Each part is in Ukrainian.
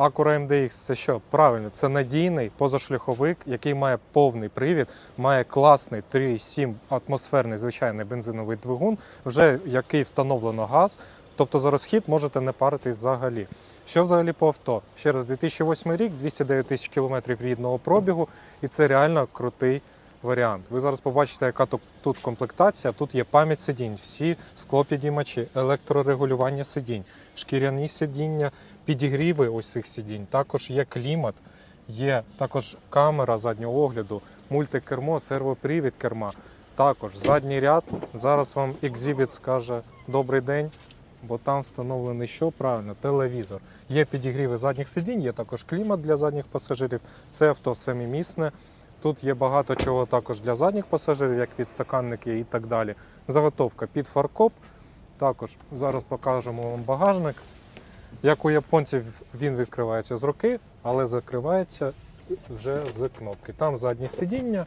Acura MDX це що? Правильно, це надійний позашляховик, який має повний привід, має класний 3,7 атмосферний звичайний бензиновий двигун, вже який встановлено газ. Тобто за розхід можете не паритись взагалі. Що взагалі по авто? Ще раз, 2008 рік, 209 тисяч кілометрів рідного пробігу, і це реально крутий варіант. Ви зараз побачите, яка тут- комплектація. Тут є пам'ять сидінь, всі склопідіймачі, електрорегулювання сидінь, шкіряні сидіння, підігріви ось цих сидінь. Також є клімат, є також камера заднього огляду, мультикермо, сервопривід керма. Також задній ряд. Зараз вам екзибіт скаже добрий день, бо там встановлений що правильно, телевізор. Є підігріви задніх сидінь, є також клімат для задніх пасажирів. Це авто семимісне. Тут є багато чого також для задніх пасажирів, як підстаканники і так далі. Заготовка під фаркоп. Також зараз покажемо вам багажник. Як у японців він відкривається з руки, але закривається вже з кнопки. Там заднє сидіння.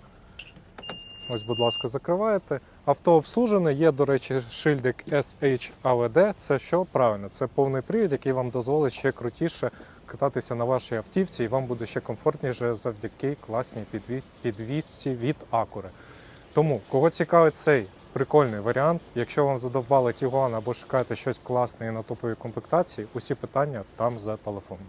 Ось, будь ласка, закриваєте. Авто обслужене. Є, до речі, шильдик SHAVD. Це що? Правильно, це повний привід, який вам дозволить ще крутіше кататися на вашій автівці, і вам буде ще комфортніше завдяки класній підві- підвісці від акури. Тому, кого цікавить цей прикольний варіант, якщо вам задовбали Тігуан або шукаєте щось класне на топовій комплектації, усі питання там за телефоном.